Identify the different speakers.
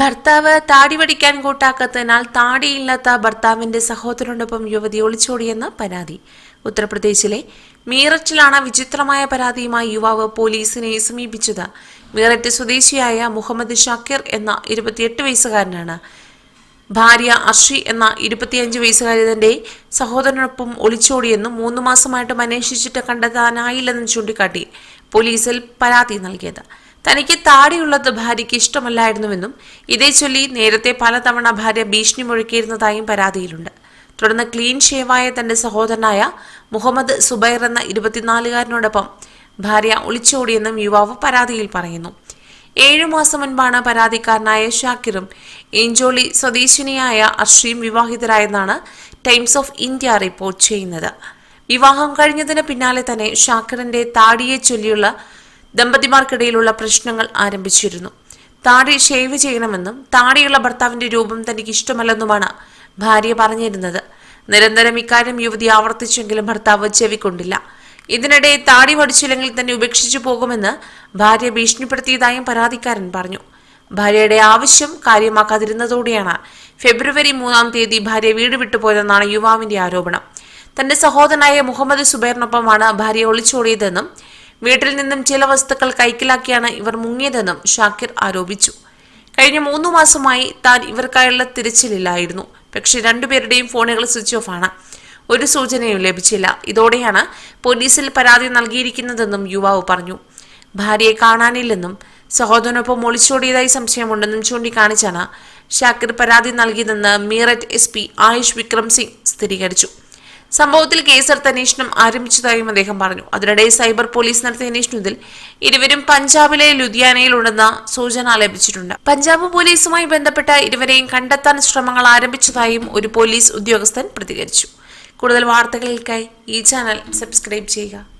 Speaker 1: ഭർത്താവ് താടി വടിക്കാൻ കൂട്ടാക്കത്തതിനാൽ താടിയില്ലാത്ത ഭർത്താവിന്റെ സഹോദരനോടൊപ്പം യുവതി ഒളിച്ചോടിയെന്ന് പരാതി. ഉത്തർപ്രദേശിലെ മീററ്റിലാണ് വിചിത്രമായ പരാതിയുമായി യുവാവ് പോലീസിനെ സമീപിച്ചത്. മീററ്റ് സ്വദേശിയായ മുഹമ്മദ് ഷാക്കിർ എന്ന ഇരുപത്തിയെട്ട് വയസ്സുകാരനാണ്. ഭാര്യ അർഷി എന്ന ഇരുപത്തിയഞ്ച് വയസ്സുകാരിതന്റെ സഹോദരനൊപ്പം ഒളിച്ചോടിയെന്നും മൂന്ന് മാസമായിട്ടും അന്വേഷിച്ചിട്ട് കണ്ടെത്താനായില്ലെന്നും ചൂണ്ടിക്കാട്ടി പോലീസിൽ പരാതി നൽകിയത്. തനിക്ക് താടിയുള്ളത് ഭാര്യയ്ക്ക് ഇഷ്ടമല്ലായിരുന്നുവെന്നും ഇതേ ചൊല്ലി നേരത്തെ പലതവണ ഭാര്യ ഭീഷണി മുഴക്കിയിരുന്നതായും പരാതിയിലുണ്ട്. തുടർന്ന് ക്ലീൻ ഷേവായ തന്റെ സഹോദരനായ മുഹമ്മദ് സുബൈർ എന്ന ഇരുപത്തിനാലുകാരനോടൊപ്പം ഭാര്യ ഒളിച്ചോടിയെന്നും യുവാവ് പരാതിയിൽ പറയുന്നു. ഏഴു മാസം മുൻപാണ് പരാതിക്കാരനായ ഷാക്കിറും ഏഞ്ചോളി സ്വദേശിനിയായ അർഷിയും വിവാഹിതരായെന്നാണ് ടൈംസ് ഓഫ് ഇന്ത്യ റിപ്പോർട്ട് ചെയ്യുന്നത്. വിവാഹം കഴിഞ്ഞതിന് പിന്നാലെ തന്നെ ഷാക്കിറിന്റെ താടിയെ ചൊല്ലിയുള്ള ദമ്പതിമാർക്കിടയിലുള്ള പ്രശ്നങ്ങൾ ആരംഭിച്ചിരുന്നു. താടി ഷേവ് ചെയ്യണമെന്നും താടിയുള്ള ഭർത്താവിന്റെ രൂപം തനിക്ക് ഇഷ്ടമല്ലെന്നുമാണ് ഭാര്യ പറഞ്ഞിരുന്നത്. നിരന്തരം ഇക്കാര്യം യുവതി ആവർത്തിച്ചെങ്കിലും ഭർത്താവ് ചെവിക്കൊണ്ടില്ല. ഇതിനിടെ താടി വടിച്ചില്ലെങ്കിൽ തന്നെ ഉപേക്ഷിച്ചു പോകുമെന്ന് ഭാര്യ ഭീഷണിപ്പെടുത്തിയതായും പരാതിക്കാരൻ പറഞ്ഞു. ഭാര്യയുടെ ആവശ്യം കാര്യമാക്കാതിരുന്നതോടെയാണ് ഫെബ്രുവരി മൂന്നാം തീയതി ഭാര്യ വീട് വിട്ടുപോയതെന്നാണ് യുവാവിന്റെ ആരോപണം. തന്റെ സഹോദരനായ മുഹമ്മദ് സുബൈറിനൊപ്പമാണ് ഭാര്യ ഒളിച്ചോടിയതെന്നും വീട്ടിൽ നിന്നും ചില വസ്തുക്കൾ കൈക്കലാക്കിയാണ് ഇവർ മുങ്ങിയതെന്നും ഷാക്കിർ ആരോപിച്ചു. കഴിഞ്ഞ മൂന്നു മാസമായി താൻ ഇവർക്കായുള്ള തിരച്ചിലില്ലായിരുന്നു പക്ഷെ രണ്ടുപേരുടെയും ഫോണുകൾ സ്വിച്ച് ഓഫ് ആണ്. ഒരു സൂചനയും ലഭിച്ചില്ല. ഇതോടെയാണ് പോലീസിൽ പരാതി നൽകിയിരിക്കുന്നതെന്നും യുവാവ് പറഞ്ഞു. ഭാര്യയെ കാണാനില്ലെന്നും സഹോദരനൊപ്പം ഒളിച്ചോടിയതായി സംശയമുണ്ടെന്നും ചൂണ്ടിക്കാണിച്ചാണ് ഷാക്കിർ പരാതി നൽകിയതെന്ന് മീററ്റ് എസ് പി ആയുഷ് വിക്രം സിംഗ് സ്ഥിരീകരിച്ചു. സംഭവത്തിൽ കേസെടുത്ത് അന്വേഷണം ആരംഭിച്ചതായും അദ്ദേഹം പറഞ്ഞു. അതിനിടെ സൈബർ പോലീസ് നടത്തിയ അന്വേഷണത്തിൽ ഇരുവരും പഞ്ചാബിലെ ലുധിയാനയിൽ ഉണ്ടെന്ന സൂചന ലഭിച്ചിട്ടുണ്ട്. പഞ്ചാബ് പോലീസുമായി ബന്ധപ്പെട്ട ഇരുവരെയും കണ്ടെത്താൻ ശ്രമങ്ങൾ ആരംഭിച്ചതായും ഒരു പോലീസ് ഉദ്യോഗസ്ഥൻ പ്രതികരിച്ചു. കൂടുതൽ വാർത്തകൾക്കായി ഈ ചാനൽ സബ്സ്ക്രൈബ് ചെയ്യുക.